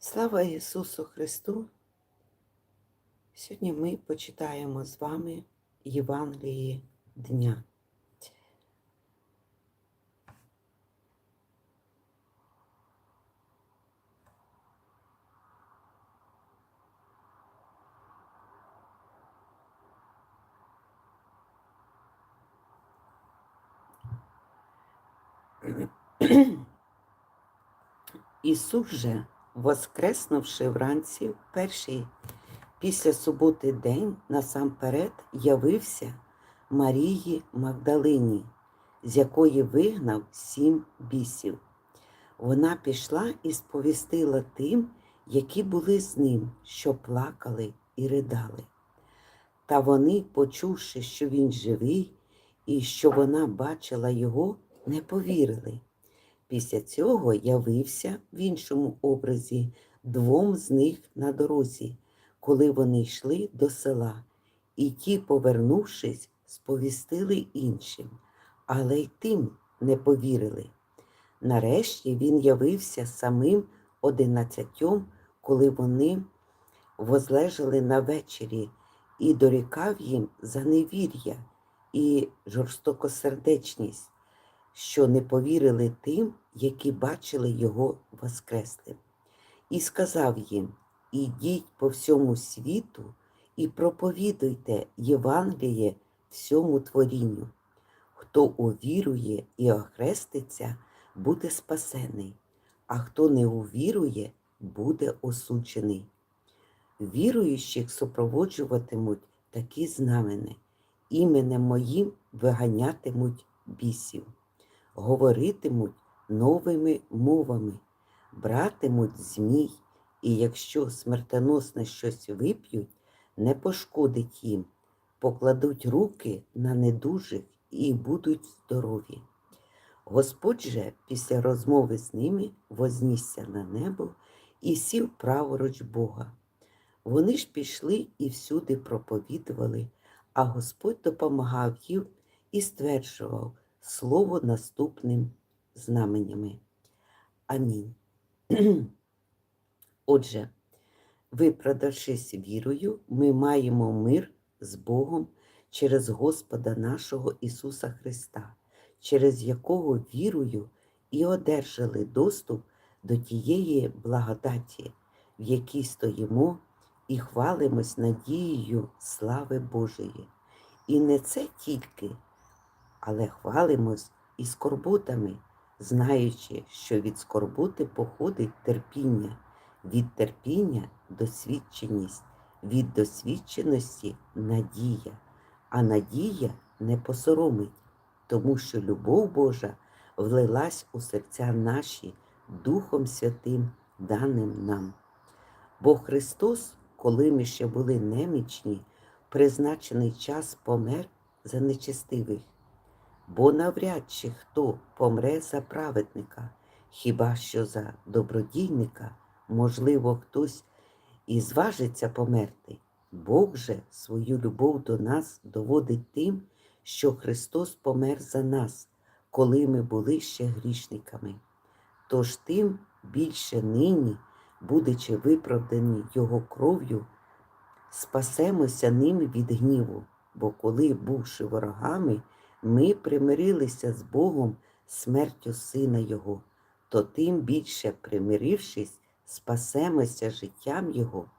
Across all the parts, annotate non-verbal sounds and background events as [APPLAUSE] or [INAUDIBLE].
Слава Ісусу Христу! Сьогодні ми почитаємо з вами Євангелії Дня. [CLEARS THROAT] Ісус же, воскреснувши вранці перший після суботи день, насамперед явився Марії Магдалині, з якої вигнав сім бісів. Вона пішла і сповістила тим, які були з ним, що плакали і ридали. Та вони, почувши, що він живий, і що вона бачила його, не повірили. Після цього явився в іншому образі двом з них на дорозі, коли вони йшли до села, і ті, повернувшись, сповістили іншим, але й тим не повірили. Нарешті він явився самим одинадцятьом, коли вони возлежали на вечері, і дорікав їм за невір'я і жорстокосердечність що не повірили тим, які бачили його воскреслим. І сказав їм: Ідіть по всьому світу і проповідуйте Євангеліє всьому творінню. Хто увірує і охреститься, буде спасений, а хто не увірує, буде осуджений. Віруючих супроводжуватимуть такі знамени, іменем моїм виганятимуть бісів говоритимуть новими мовами, братимуть змій, і якщо смертоносне щось вип'ють, не пошкодить їм, покладуть руки на недужих і будуть здорові. Господь же після розмови з ними вознісся на небо і сів праворуч Бога. Вони ж пішли і всюди проповідували, а Господь допомагав їм і стверджував, слово наступним знаменями. Амінь. [CLEARS THROAT] Отже, виправдавшись вірою, ми маємо мир з Богом через Господа нашого Ісуса Христа, через якого вірою і одержали доступ до тієї благодаті, в якій стоїмо і хвалимось надією слави Божої. І не це тільки але хвалимось і скорботами, знаючи, що від скорботи походить терпіння, від терпіння досвідченість, від досвідченості надія, а надія не посоромить, тому що любов Божа влилась у серця наші Духом Святим, даним нам. Бо Христос, коли ми ще були немічні, призначений час помер за нечестивих бо навряд чи хто помре за праведника, хіба що за добродійника, можливо, хтось і зважиться померти. Бог же свою любов до нас доводить тим, що Христос помер за нас, коли ми були ще грішниками. Тож тим більше нині, будучи виправдані Його кров'ю, спасемося ним від гніву, бо коли, бувши ворогами, ми примирилися з Богом смертю Сина Його, то тим більше, примирившись, спасемося життям Його.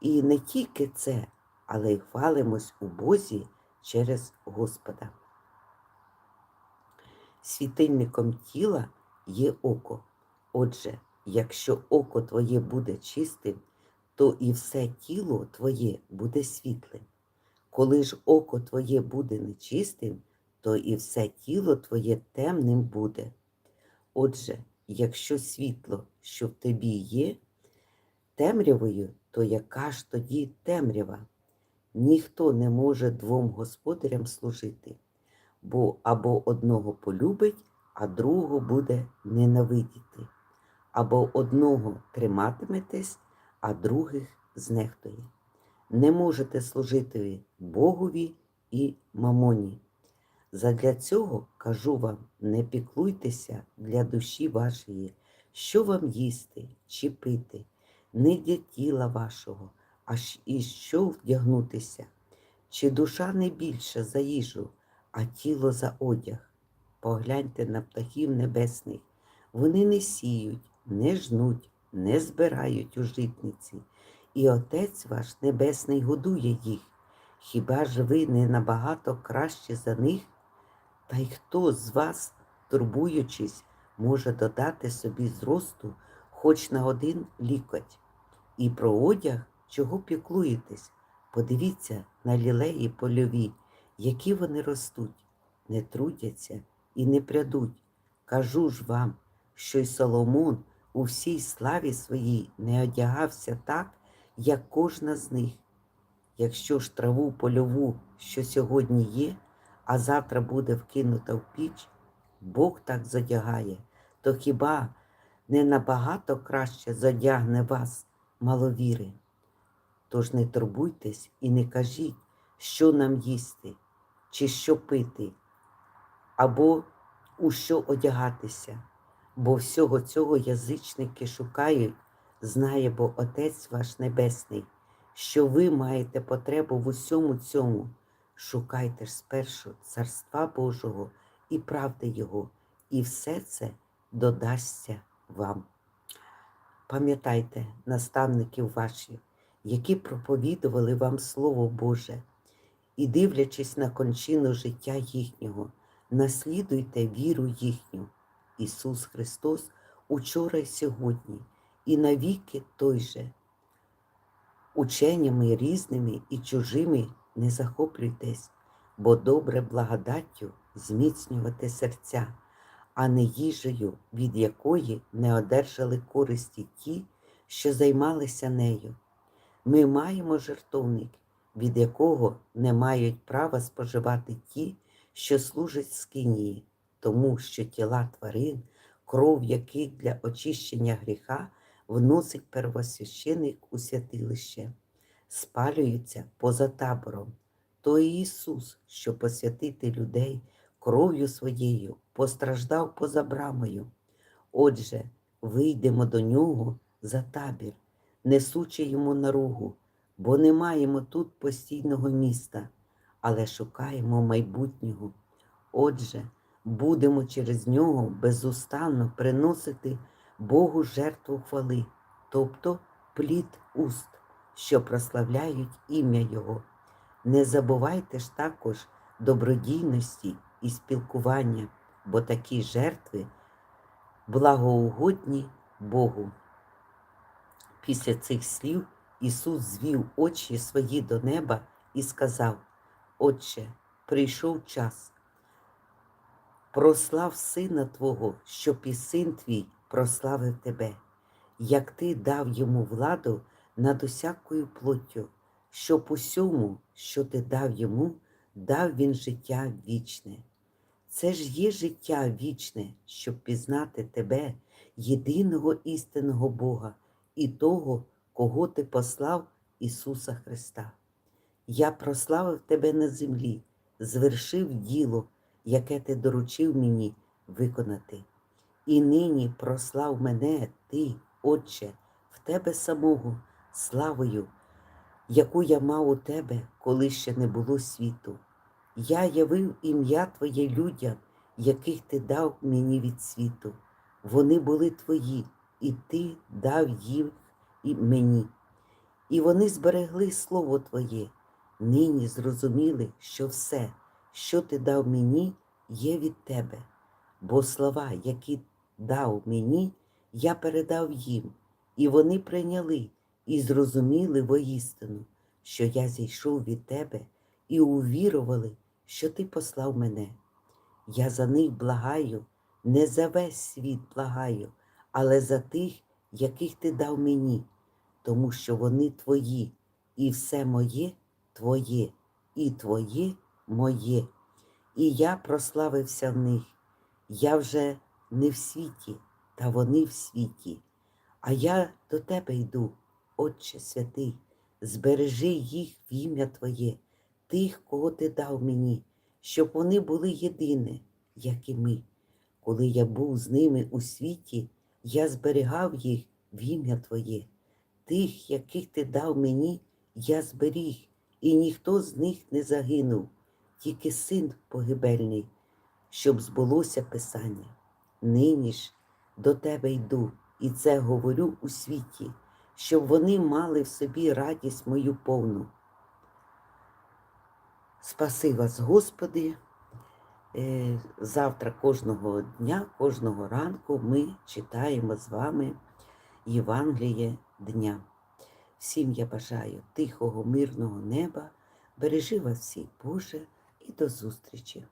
І не тільки це, але й хвалимось у Бозі через Господа. Світильником тіла є око. Отже, якщо око твоє буде чистим, то і все тіло твоє буде світлим. Коли ж око твоє буде нечистим, то і все тіло твоє темним буде. Отже, якщо світло, що в тобі є, темрявою, то яка ж тоді темрява? Ніхто не може двом господарям служити, бо або одного полюбить, а другого буде ненавидіти, або одного триматиметесь, а других знехтує. Не можете служити Богові і мамоні. Задля цього кажу вам, не піклуйтеся для душі вашої, що вам їсти чи пити, не для тіла вашого, а ж і що вдягнутися? Чи душа не більша за їжу, а тіло за одяг? Погляньте на птахів небесних. Вони не сіють, не жнуть, не збирають у житниці, і Отець ваш Небесний годує їх. Хіба ж ви не набагато краще за них? Та й хто з вас, турбуючись, може додати собі зросту хоч на один лікоть? І про одяг, чого піклуєтесь? Подивіться на лілеї польові, які вони ростуть, не трудяться і не прядуть. Кажу ж вам, що й Соломон у всій славі своїй не одягався так, як кожна з них. Якщо ж траву польову, що сьогодні є, а завтра буде вкинута в піч, Бог так задягає, то хіба не набагато краще задягне вас, маловіри? Тож не турбуйтесь і не кажіть, що нам їсти, чи що пити, або у що одягатися, бо всього цього язичники шукають, знає бо Отець ваш Небесний, що ви маєте потребу в усьому цьому. Шукайте ж спершу Царства Божого і правди Його, і все це додасться вам. Пам'ятайте наставників ваших, які проповідували вам Слово Боже, і, дивлячись на кончину життя їхнього, наслідуйте віру їхню. Ісус Христос учора й сьогодні, і навіки той же. Ученнями різними і чужими не захоплюйтесь, бо добре благодаттю зміцнювати серця, а не їжею, від якої не одержали користі ті, що займалися нею. Ми маємо жертовник, від якого не мають права споживати ті, що служать скинії, тому що тіла тварин, кров яких для очищення гріха вносить первосвященик у святилище, спалюються поза табором. То і Ісус, що посвятити людей кров'ю своєю, постраждав поза брамою. Отже, вийдемо до нього за табір, несучи йому наругу, бо не маємо тут постійного міста, але шукаємо майбутнього. Отже, будемо через нього безустанно приносити Богу жертву хвали, тобто плід уст, що прославляють ім'я Його. Не забувайте ж також добродійності і спілкування, бо такі жертви благоугодні Богу. Після цих слів Ісус звів очі свої до неба і сказав: Отче, прийшов час. Прослав Сина Твого, щоб і син твій прославив тебе, як ти дав йому владу над усякою плоттю, щоб усьому, що ти дав йому, дав він життя вічне. Це ж є життя вічне, щоб пізнати тебе, єдиного істинного Бога і того, кого ти послав Ісуса Христа. Я прославив тебе на землі, звершив діло, яке ти доручив мені виконати. І нині прослав мене, ти, Отче, в тебе самого, славою, яку я мав у тебе, коли ще не було світу. Я явив ім'я Твоє людям, яких ти дав мені від світу. Вони були твої, і ти дав їх і мені. І вони зберегли Слово Твоє, нині зрозуміли, що все, що ти дав мені, є від Тебе, бо слова, які дав мені, я передав їм, і вони прийняли і зрозуміли воістину, що я зійшов від Тебе, і увірували, що Ти послав мене. Я за них благаю, не за весь світ благаю, але за тих, яких ти дав мені, тому що вони твої, і все моє твоє, і твоє моє. І я прославився в них. Я вже не в світі, та вони в світі. А я до тебе йду, Отче святий, збережи їх в ім'я Твоє, тих, кого ти дав мені, щоб вони були єдине, як і ми. Коли я був з ними у світі, я зберігав їх в ім'я Твоє. Тих, яких ти дав мені, я зберіг, і ніхто з них не загинув, тільки син погибельний, щоб збулося Писання. Нині ж до тебе йду, і це говорю у світі, щоб вони мали в собі радість мою повну. Спаси вас, Господи. Е, Завтра кожного дня, кожного ранку ми читаємо з вами Євангеліє дня. Всім я бажаю тихого, мирного неба. Бережи вас всіх, Боже, і до зустрічі!